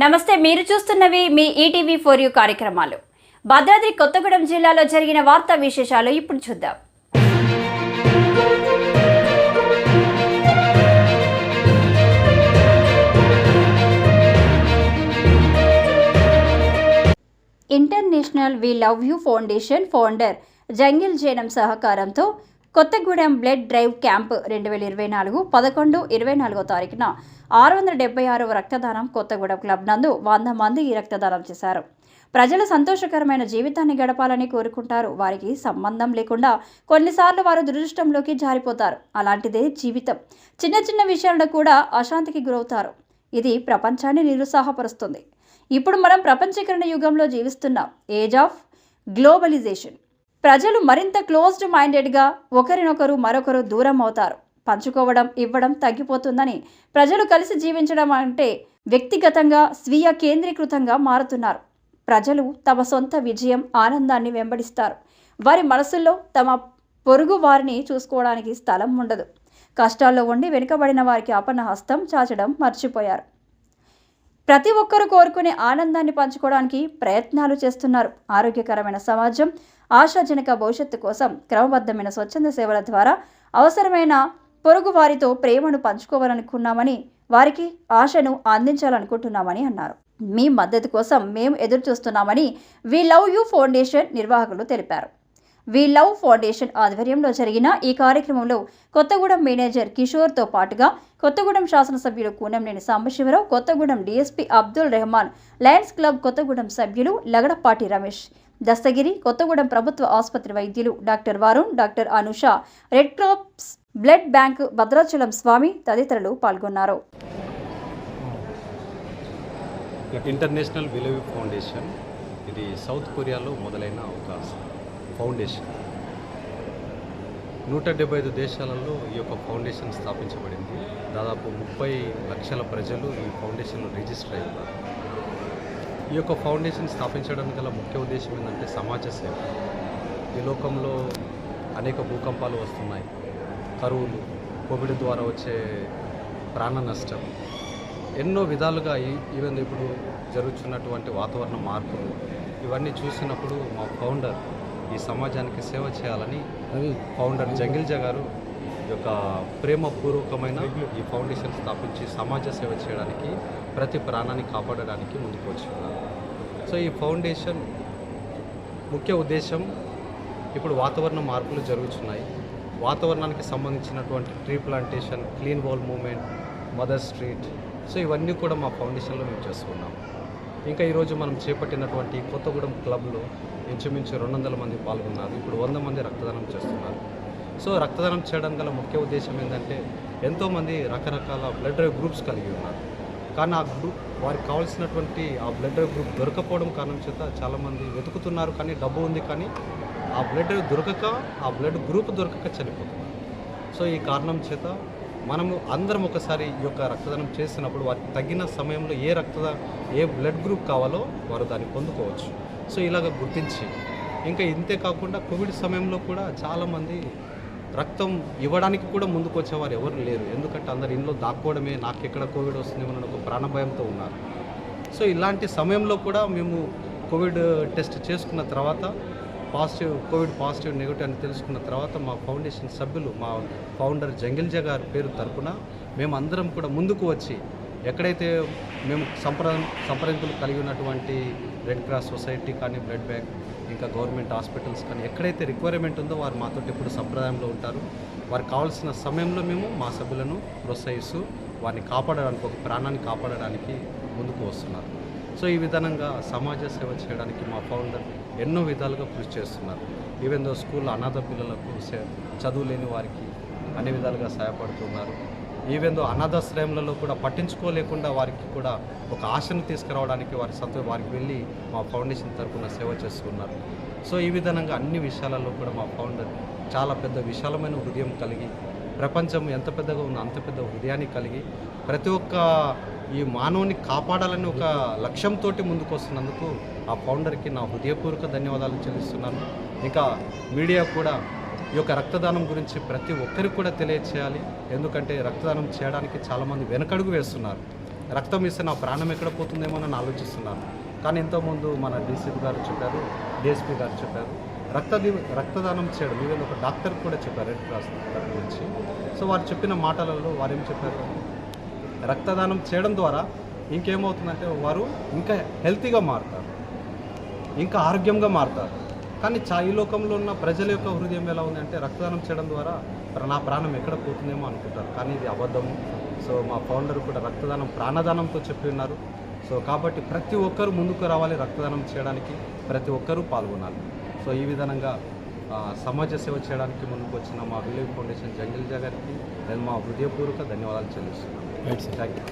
నమస్తే మీరు చూస్తున్నవి మీ ఈటీవీ ఫోర్ యూ కార్యక్రమాలు. భద్రాద్రి కొత్తగూడెం జిల్లాలో జరిగిన వార్తా విశేషాలు ఇప్పుడు చూద్దాం. International we love you foundation founder jungle జైనం సహకారంతో కొత్తగూడెం బ్లడ్ డ్రైవ్ క్యాంప్ రెండు వేల ఇరవై నాలుగు పదకొండు ఇరవై నాలుగో తారీఖున ఆరు వందల డెబ్బై ఆరవ రక్తదానం కొత్తగూడెం క్లబ్ నందు వంద మంది ఈ రక్తదానం చేశారు. ప్రజలు సంతోషకరమైన జీవితాన్ని గడపాలని కోరుకుంటారు. వారికి సంబంధం లేకుండా కొన్నిసార్లు వారు దురదృష్టంలోకి జారిపోతారు. అలాంటిదే జీవితం. చిన్న చిన్న విషయాల్లో కూడా అశాంతికి గురవుతారు. ఇది ప్రపంచాన్ని నిరుత్సాహపరుస్తుంది. ఇప్పుడు మనం ప్రపంచీకరణ యుగంలో జీవిస్తున్నాం. Age of globalization. ప్రజలు మరింత క్లోజ్డ్ మైండెడ్గా ఒకరినొకరు మరొకరు దూరం అవుతారు. పంచుకోవడం ఇవ్వడం తగ్గిపోతుందని ప్రజలు కలిసి జీవించడం అంటే వ్యక్తిగతంగా స్వీయ కేంద్రీకృతంగా మారుతున్నారు. ప్రజలు తమ సొంత విజయం ఆనందాన్ని వెంబడిస్తారు. వారి మనసుల్లో తమ పొరుగు వారిని చూసుకోవడానికి స్థలం ఉండదు. కష్టాల్లో ఉండి వెనుకబడిన వారికి అపన్న హస్తం చాచడం మర్చిపోయారు. ప్రతి ఒక్కరూ కోరుకునే ఆనందాన్ని పంచుకోవడానికి ప్రయత్నాలు చేస్తున్నారు. ఆరోగ్యకరమైన సమాజం ఆశాజనక భవిష్యత్తు కోసం క్రమబద్ధమైన స్వచ్ఛంద సేవల ద్వారా అవసరమైన పొరుగు వారితో ప్రేమను పంచుకోవాలనుకున్నామని వారికి ఆశను అందించాలనుకుంటున్నామని అన్నారు. మీ మద్దతు కోసం మేము ఎదురు చూస్తున్నామని వి లవ్ యూ ఫౌండేషన్ నిర్వాహకులు తెలిపారు. వి లవ్ ఫౌండేషన్ ఆధ్వర్యంలో జరిగిన ఈ కార్యక్రమంలో కొత్తగూడెం మేనేజర్ కిషోర్తో పాటుగా కొత్తగూడెం శాసనసభ్యులు Koonamneni Sambasivarao Kothagudem DSP Abdul Rehman lions club Kothagudem సభ్యులు లగడపాటి రమేష్ దస్తగిరి కొత్తగూడెం ప్రభుత్వ ఆసుపత్రి వైద్యులు doctor Varun doctor Anusha red cross blood bank Bhadrachalam Swamy తదితరులు పాల్గొన్నారు. ఇంటర్నేషనల్ విలవ్ ఫౌండేషన్ ఇది సౌత్ కొరియాలో మొదలైన ఒక ఫౌండేషన్. నూట డెబ్బై ఐదు దేశాలలో ఈ యొక్క ఫౌండేషన్ స్థాపించబడింది. దాదాపు ముప్పై లక్షల ప్రజలు ఈ ఫౌండేషన్లో రిజిస్టర్ అయ్యారు. ఈ యొక్క ఫౌండేషన్ స్థాపించడానికి గల ముఖ్య ఉద్దేశం ఏంటంటే సమాజ సేవ. ఈ లోకంలో అనేక భూకంపాలు వస్తున్నాయి. కరువులు కోవిడ్ ద్వారా వచ్చే ప్రాణ నష్టం. ఎన్నో విధాలుగా ఈవెన్ ఇప్పుడు జరుగుతున్నటువంటి వాతావరణ మార్పులు ఇవన్నీ చూసినప్పుడు మా ఫౌండర్ ఈ సమాజానికి సేవ చేయాలని ఫౌండర్ జంగిల్జా గారు యొక్క ప్రేమపూర్వకమైన ఈ ఫౌండేషన్ స్థాపించి సమాజ సేవ చేయడానికి ప్రతి ప్రాణాన్ని కాపాడడానికి ముందుకు వచ్చిన్నారు సో ఈ ఫౌండేషన్ ముఖ్య ఉద్దేశం ఇప్పుడు వాతావరణ మార్పులు జరుగుతున్నాయి. వాతావరణానికి సంబంధించినటువంటి tree plantation clean wall movement mother street so ఇవన్నీ కూడా మా ఫౌండేషన్లో మేము చేస్తున్నాం ఇంకా ఈరోజు మనం చేపట్టినటువంటి కొత్తగూడెం క్లబ్లో ఇంచుమించు రెండు వందల మంది పాల్గొన్నారు. ఇప్పుడు వంద మంది రక్తదానం చేస్తున్నారు. సో రక్తదానం చేయడం గల ముఖ్య ఉద్దేశం ఏంటంటే ఎంతోమంది రకరకాల బ్లడ్ డ్రైవ్ గ్రూప్స్ కలిగి ఉన్నారు. కానీ ఆ గ్రూప్ వారికి కావాల్సినటువంటి ఆ బ్లడ్ డ్రైవ్ గ్రూప్ దొరకపోవడం కారణం చేత చాలామంది వెతుకుతున్నారు కానీ డబ్బు ఉంది కానీ ఆ బ్లడ్ డ్రైవ్ దొరకక ఆ బ్లడ్ గ్రూప్ దొరకక చనిపోతున్నారు. సో ఈ కారణం చేత మనము అందరం ఒకసారి ఈ యొక్క రక్తదానం చేసినప్పుడు వారికి తగిన సమయంలో ఏ రక్తదా ఏ బ్లడ్ గ్రూప్ కావాలో వారు దాన్ని పొందుకోవచ్చు. సో ఇలాగ గుర్తించి ఇంకా ఇంతే కాకుండా కోవిడ్ సమయంలో కూడా చాలామంది రక్తం ఇవ్వడానికి కూడా ముందుకు వచ్చేవారు ఎవరు లేరు. ఎందుకంటే అందరు ఇంట్లో దాక్కోవడమే నాకు ఎక్కడ కోవిడ్ వస్తుందేమో ఒక ఒక ప్రాణభయంతో ఉన్నారు. సో ఇలాంటి సమయంలో కూడా మేము కోవిడ్ టెస్ట్ చేసుకున్న తర్వాత పాజిటివ్ కోవిడ్ పాజిటివ్ నెగిటివ్ అని తెలుసుకున్న తర్వాత మా ఫౌండేషన్ సభ్యులు మా ఫౌండర్ జంగిల్జా గారి పేరు తరపున మేము అందరం కూడా ముందుకు వచ్చి ఎక్కడైతే మేము సంప్ర సంప్రదింపులు కలిగి ఉన్నటువంటి రెడ్ క్రాస్ సొసైటీ కానీ బ్లడ్ బ్యాంక్ ఇంకా గవర్నమెంట్ హాస్పిటల్స్ కానీ ఎక్కడైతే రిక్వైర్మెంట్ ఉందో వారు మాతో ఎప్పుడు సంప్రదాయంలో ఉంటారు. వారికి కావాల్సిన సమయంలో మేము మా సభ్యులను ప్రోత్సహిస్తూ వారిని కాపాడడానికి ఒక ప్రాణాన్ని కాపాడడానికి ముందుకు వస్తున్నారు. సో ఈ విధానంగా సమాజ సేవ చేయడానికి మా ఫౌండర్ ఎన్నో విధాలుగా కృషి చేస్తున్నారు. ఈవెన్ దో స్కూల్ అనాథ పిల్లలకు చదువు లేని వారికి అన్ని విధాలుగా సహాయపడుతున్నారు. ఈవెందో అనాథాశ్రయంలలో కూడా పట్టించుకోలేకుండా వారికి కూడా ఒక ఆశను తీసుకురావడానికి వారి సత్వ వారికి వెళ్ళి మా ఫౌండేషన్ తరఫున సేవ చేస్తున్నారు. సో ఈ విధంగా అన్ని విషయాలలో కూడా మా ఫౌండర్ చాలా పెద్ద విశాలమైన హృదయం కలిగి ప్రపంచం ఎంత పెద్దగా ఉందో అంత పెద్ద హృదయాన్ని కలిగి ప్రతి ఒక్క ఈ మానవుని కాపాడాలని ఒక లక్ష్యంతో ముందుకు వస్తున్నందుకు ఆ ఫౌండర్కి నా హృదయపూర్వక ధన్యవాదాలు చెల్లిస్తున్నాను. ఇంకా మీడియా కూడా ఈ యొక్క రక్తదానం గురించి ప్రతి ఒక్కరికి కూడా తెలియచేయాలి. ఎందుకంటే రక్తదానం చేయడానికి చాలామంది వెనకడుగు వేస్తున్నారు. రక్తం ఇస్తే నా ప్రాణం ఎక్కడ పోతుందేమో అని ఆలోచిస్తున్నాను కానీ ఇంతకుముందు మన డీసీపీ గారు చెప్పారు డిఎస్పీ గారు చెప్పారు రక్త రక్తదానం చేయడం ఈవెన్ ఒక డాక్టర్ కూడా చెప్పారు రెడ్ క్రాస్ గురించి. సో వారు చెప్పిన మాటలలో వారు ఏం చెప్పారు? రక్తదానం చేయడం ద్వారా ఇంకేమవుతుందంటే వారు ఇంకా హెల్తీగా మారుతారు. ఇంకా ఆరోగ్యంగా మారుతారు. కానీ చా ఈ లోకంలో ఉన్న ప్రజల యొక్క హృదయం ఎలా ఉంది అంటే రక్తదానం చేయడం ద్వారా నా ప్రాణం ఎక్కడ పోతుందేమో అనుకుంటారు. కానీ ఇది అబద్ధము. సో మా ఫౌండర్ కూడా రక్తదానం ప్రాణదానంతో చెప్పి ఉన్నారు. సో కాబట్టి ప్రతి ఒక్కరూ ముందుకు రావాలి రక్తదానం చేయడానికి. ప్రతి ఒక్కరూ పాల్గొనాలి. సో ఈ విధంగా సమాజ సేవ చేయడానికి ముందుకు వచ్చిన మా విలేజ్ ఫౌండేషన్ జంగిల్ గారికి నేను మా హృదయపూర్వక ధన్యవాదాలు చెల్లిస్తున్నాను. Thank you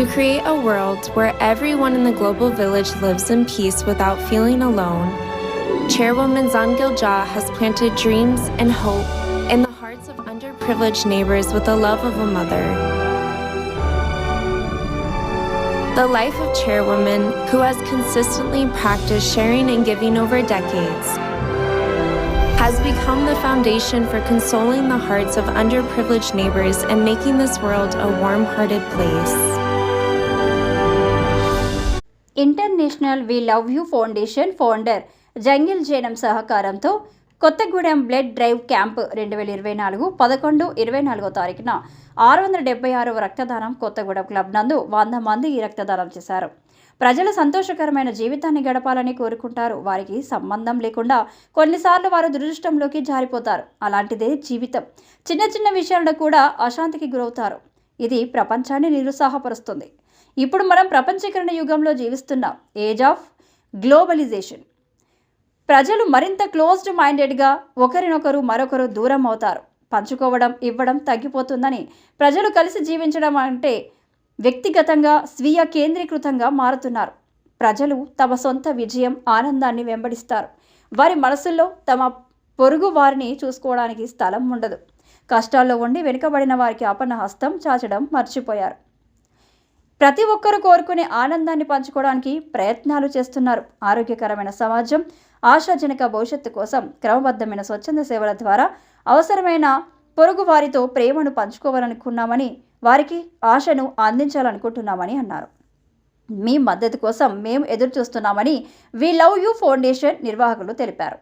To create a world where everyone in the global village lives in peace without feeling alone, Chairwoman Zangil Jha has planted dreams and hope in the hearts of underprivileged neighbors with the love of a mother. The life of Chairwoman, who has consistently practiced sharing and giving over decades, has become the foundation for consoling the hearts of underprivileged neighbors and making this world a warm hearted place. International we love you foundation founder jungle జైనం సహకారంతో Kothagudem blood drive camp రెండు వేల ఇరవై నాలుగు పదకొండు ఇరవై నాలుగో తారీఖున ఆరు వందల డెబ్బై ఆరవ రక్తదానం కొత్తగూడెం క్లబ్ నందు వంద మంది ఈ రక్తదానం చేశారు. ప్రజలు సంతోషకరమైన జీవితాన్ని గడపాలని కోరుకుంటారు. వారికి సంబంధం లేకుండా కొన్నిసార్లు వారు దురదృష్టంలోకి జారిపోతారు. అలాంటిదే జీవితం. చిన్న చిన్న విషయాలను కూడా అశాంతికి గురవుతారు. ఇది ప్రపంచాన్ని నిరుత్సాహపరుస్తుంది. ఇప్పుడు మనం ప్రపంచీకరణ యుగంలో జీవిస్తున్నాం. ఏజ్ ఆఫ్ గ్లోబలైజేషన్ ప్రజలు మరింత క్లోజ్డ్ మైండెడ్గా ఒకరినొకరు మరొకరు దూరం అవుతారు. పంచుకోవడం ఇవ్వడం తగ్గిపోతుందని ప్రజలు కలిసి జీవించడం అంటే వ్యక్తిగతంగా స్వీయ కేంద్రీకృతంగా మారుతున్నారు. ప్రజలు తమ సొంత విజయం ఆనందాన్ని వెంబడిస్తారు. వారి మనసుల్లో తమ పొరుగు వారిని చూసుకోవడానికి స్థలం ఉండదు. కష్టాల్లో ఉండి వెనుకబడిన వారికి అపన్న హస్తం చాచడం మర్చిపోయారు. ప్రతి ఒక్కరు కోరుకునే ఆనందాన్ని పంచుకోవడానికి ప్రయత్నాలు చేస్తున్నారు. ఆరోగ్యకరమైన సమాజం ఆశాజనక భవిష్యత్తు కోసం క్రమబద్ధమైన స్వచ్ఛంద సేవల ద్వారా అవసరమైన పొరుగు వారితో ప్రేమను పంచుకోవాలనుకున్నామని వారికి ఆశను అందించాలనుకుంటున్నామని అన్నారు. మీ మద్దతు కోసం మేము ఎదురు చూస్తున్నామని వి లవ్ యూ ఫౌండేషన్ నిర్వాహకులు తెలిపారు.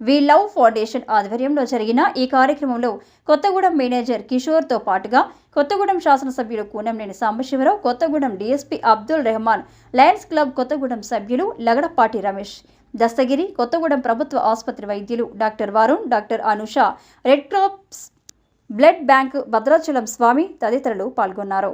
వి లవ్ ఫౌండేషన్ ఆధ్వర్యంలో జరిగిన ఈ కార్యక్రమంలో కొత్తగూడెం మేనేజర్ కిషోర్తో పాటుగా కొత్తగూడెం శాసనసభ్యులు Koonamneni Sambasivarao Kothagudem DSP Abdul Rehman lions club Kothagudem సభ్యులు లగడపాటి రమేష్ దస్తగిరి కొత్తగూడెం ప్రభుత్వ ఆసుపత్రి వైద్యులు doctor Varun doctor Anusha red cross blood bank Bhadrachalam Swamy తదితరులు పాల్గొన్నారు.